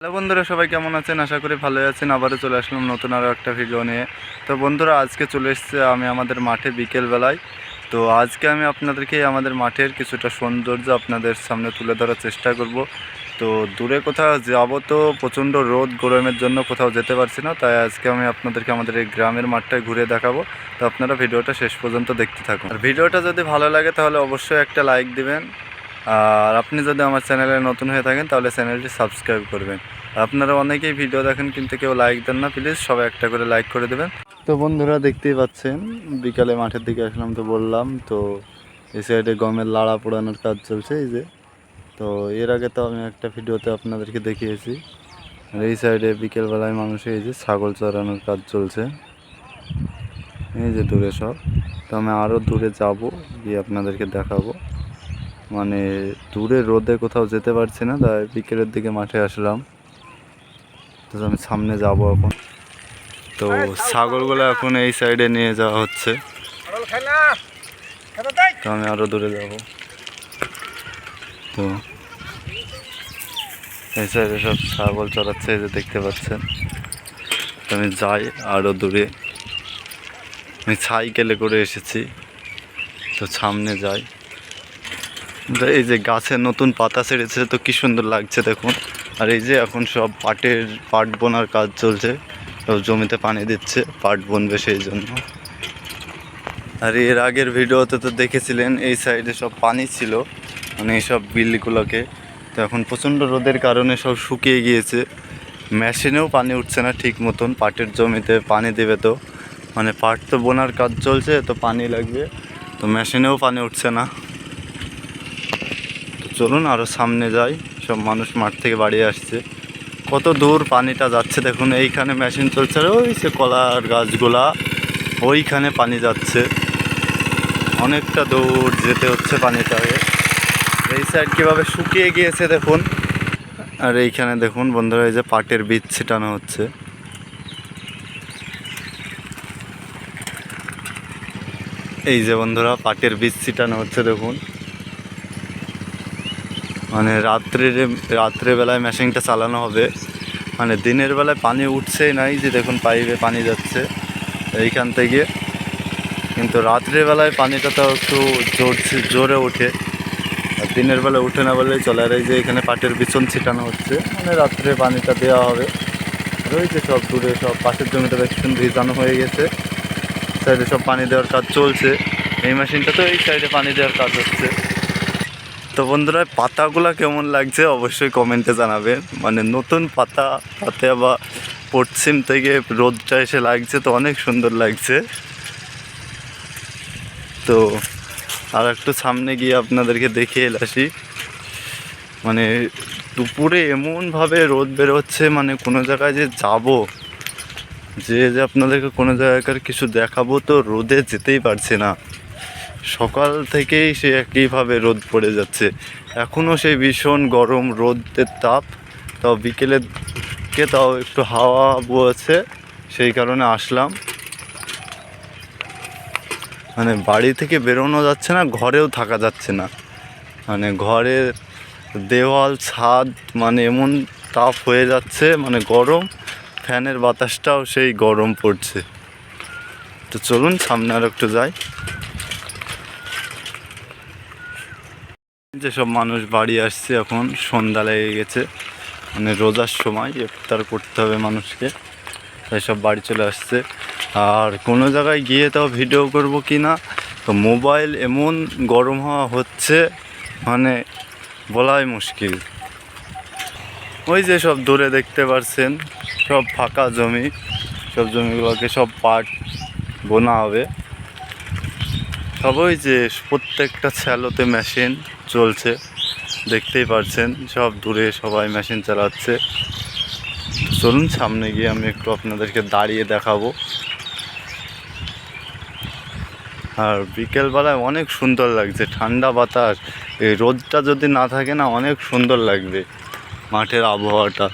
Hello বন্ধুরা, সবাই কেমন আছেন? আশা করি ভালো আছেন। আবারও চলে আসলাম নতুন আরও একটা ভিডিও নিয়ে। তো বন্ধুরা, আজকে চলে এসছে আমি আমাদের মাঠে বিকেলবেলায়। তো আজকে আমি আপনাদেরকে আমাদের মাঠের কিছুটা সৌন্দর্য আপনাদের সামনে তুলে ধরার চেষ্টা করব। তো দূরে কোথাও যাব তো প্রচণ্ড রোদ, গরমের জন্য কোথাও যেতে পারছি না। তাই আজকে আমি আপনাদেরকে আমাদের এই গ্রামের মাঠটায় ঘুরে দেখাবো। তো আপনারা ভিডিওটা শেষ পর্যন্ত দেখতে থাকুন। আর ভিডিওটা যদি ভালো লাগে, তাহলে অবশ্যই একটা লাইক দিবেন। আর আপনি যদি আমার চ্যানেলে নতুন হয়ে থাকেন, তাহলে চ্যানেলটি সাবস্ক্রাইব করবেন। আপনারা অনেকেই ভিডিও দেখেন, কিন্তু কেউ লাইক দেন না প্লিজ সবাই একটা করে লাইক করে দেবেন। তো বন্ধুরা, দেখতেই পাচ্ছেন, বিকালে মাঠের দিকে আসলাম তো বললাম, তো এই সাইডে গমের লাড়া পোড়ানোর কাজ চলছে, এই যে। তো এর আগে তো আমি একটা ভিডিওতে আপনাদেরকে দেখিয়েছি, আর এই সাইডে বিকেলবেলায় মানুষ এই যে ছাগল চড়ানোর কাজ চলছে। এই যে দূরে সব। তো আমি আরও দূরে যাব, গিয়ে আপনাদেরকে দেখাবো। মানে দূরে রোদে কোথাও যেতে পারছি না তাই বিকেলের দিকে মাঠে আসলাম। তো আমি সামনে যাব এখন। তো ছাগলগুলো এখন এই সাইডে নিয়ে যাওয়া হচ্ছে। তো আমি আরও দূরে যাব। তো এই সাইডে সব ছাগল চড়াচ্ছে এই যে দেখতে পাচ্ছেন। তো আমি যাই আরও দূরে। আমি সাইকেলে করে এসেছি। তো সামনে যাই। এই যে গাছে নতুন পাতা ছেড়েছে, তো কি সুন্দর লাগছে দেখুন। আর এই যে এখন সব পাটের, পাট বোনার কাজ চলছে সব জমিতে পানি দিচ্ছে, পাট বনবে সেই জন্য। আর এর আগের ভিডিওতে তো দেখেছিলেন, এই সাইডে সব পানি ছিল মানে এইসব বিলগুলোকে। তো এখন প্রচণ্ড রোদের কারণে সব শুকিয়ে গিয়েছে। মেশিনেও পানি উঠছে না ঠিক মতন, পাটের জমিতে পানি দেবে তো। মানে পাট তো বোনার কাজ চলছে, তো পানি লাগবে, তো মেশিনেও পানি উঠছে না। চলুন আরও সামনে যাই। সব মানুষ মাঠ থেকে বাড়ি আসছে। কত দূর পানিটা যাচ্ছে দেখুন, এইখানে মেশিন চলছে আর ওই সে কলার গাছগুলা, ওইখানে পানি যাচ্ছে। অনেকটা দূর যেতে হচ্ছে পানিটাকে এই সাইড কীভাবে শুকিয়ে গিয়েছে দেখুন। আর এইখানে দেখুন বন্ধুরা, এই যে পাটের বীজ ছিটানো হচ্ছে। এই যে বন্ধুরা, পাটের বীজ ছিটানো হচ্ছে দেখুন। মানে রাত্রে রাত্রেবেলায় মেশিনটা চালানো হবে। মানে দিনের বেলায় পানি উঠছেই নাই যে দেখুন পাইপে পানি যাচ্ছে এইখান থেকে। কিন্তু রাত্রের বেলায় পানিটা তো একটু জোরছে জোরে ওঠে। আর দিনের বেলায় উঠে না বললেই চলে। আর এই যে এখানে পাটের বিছন ছিটানো হচ্ছে মানে রাত্রে পানিটা দেওয়া হবে। রয়েছে সব দূরে সব পাশের জমিটা দেখছেন ভিজানো হয়ে গেছে। সাইডে সব পানি দেওয়ার কাজ চলছে। এই মেশিনটা তো এই সাইডে পানি দেওয়ার কাজ হচ্ছে। তো বন্ধুরা, পাতাগুলো কেমন লাগছে অবশ্যই কমেন্টে জানাবেন মানে নতুন পাতা তাতে আবার পশ্চিম থেকে রোদটা এসে লাগছে তো অনেক সুন্দর লাগছে। তো আর একটু সামনে গিয়ে আপনাদেরকে দেখিয়ে আসি। মানে দুপুরে এমনভাবে রোদ বেরোচ্ছে মানে কোনো জায়গায় যে যাব, যে যে আপনাদেরকে কোনো জায়গাকার কিছু দেখাবো তো রোদে যেতেই পারছে না। সকাল থেকেই সে একইভাবে রোদ পড়ে যাচ্ছে। এখনও সেই ভীষণ গরম রোদের তাপ, তাও বিকেলের কে তাও একটু হাওয়া বয়েছে, সেই কারণে আসলাম। মানে বাড়ি থেকে বেরোনো যাচ্ছে না, ঘরেও থাকা যাচ্ছে না। মানে ঘরের দেওয়াল, ছাদ মানে এমন তাপ হয়ে যাচ্ছে মানে গরম, ফ্যানের বাতাসটাও সেই গরম পড়ছে। তো চলুন, সামনে আর একটু যাই। যেসব মানুষ বাড়ি আসছে এখন সন্ধ্যা লেগে গেছে মানে রোজার সময় ইফতার করতে হবে মানুষকে, তাই সব বাড়ি চলে আসছে। আর কোনো জায়গায় গিয়ে তাও ভিডিও করব কি না, তো মোবাইল এমন গরম হওয়া হচ্ছে মানে বলাই মুশকিল। ওই যে সব দূরে দেখতে পারছেন, সব ফাঁকা জমি, সব জমিগুলোকে সব পাট বোনা হবে। সব ওই যে প্রত্যেকটা স্যালোতে মেশিন চলছে। দেখতেই পারছেন, সব দূরে সবাই মেশিন চালাচ্ছে। চলুন, সামনে গিয়ে আমি একটু আপনাদেরকে দাঁড়িয়ে দেখাবো। আর বিকেলবেলায় অনেক সুন্দর লাগছে, ঠান্ডা বাতাস। এই রোদটা যদি না থাকে না, অনেক সুন্দর লাগবে মাঠের আবহাওয়াটা।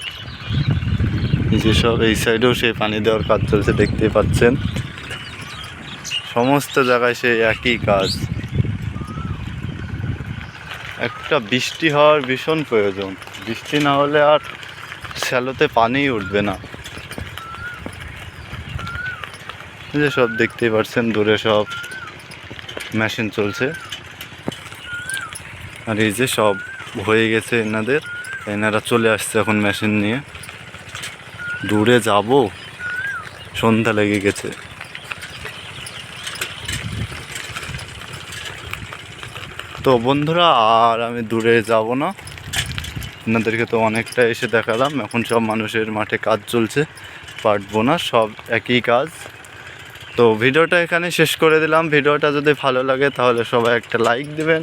যেসব এই সাইডেও সেই পানি দেওয়ার কাজ চলছে, দেখতেই পাচ্ছেন। সমস্ত জায়গায় সেই একই কাজ। একটা বৃষ্টি হওয়ার ভীষণ প্রয়োজন। বৃষ্টি না হলে আর শ্যালোতে পানিই উঠবে না। যে সব দেখতেই পাচ্ছেন দূরে সব মেশিন চলছে। আর এই যে সব হয়ে গেছে এনাদের। এনারা চলে আসছে এখন মেশিন নিয়ে। দূরে যাব, সন্ধ্যা লেগে গেছে। তো বন্ধুরা, আর আমি দূরে যাব না। আপনাদেরকে তো অনেকটা এসে দেখালাম, এখন সব মানুষের মাঠে কাজ চলছে, পারব না, সব একই কাজ। তো ভিডিওটা এখানে শেষ করে দিলাম, ভিডিওটা যদি ভালো লাগে তাহলে সবাই একটা লাইক দেবেন।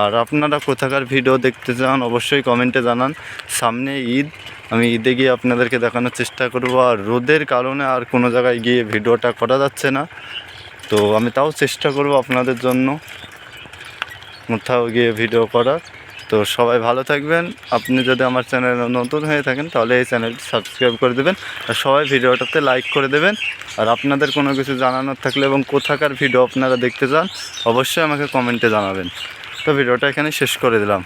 আর আপনারা কোথাকার ভিডিও দেখতে চান, অবশ্যই কমেন্টে জানান। সামনে ঈদ, আমি ঈদে গিয়ে আপনাদেরকে দেখানোর চেষ্টা করব, আর রোদের কারণে আর কোনো জায়গায় গিয়ে ভিডিওটা করা যাচ্ছে না। তো আমি তাও চেষ্টা করব আপনাদের জন্য। কোথাও গিয়ে ভিডিও করার তো সবাই ভালো থাকবেন। আপনি যদি আমার চ্যানেল নতুন হয়ে থাকেন, তাহলে এই চ্যানেলটি সাবস্ক্রাইব করে দেবেন। আর সবাই ভিডিওটাতে লাইক করে দেবেন। আর আপনাদের কোনো কিছু জানানোর থাকলে এবং কোথাকার ভিডিও আপনারা দেখতে চান, অবশ্যই আমাকে কমেন্টে জানাবেন। তো ভিডিওটা এখানে শেষ করে দিলাম।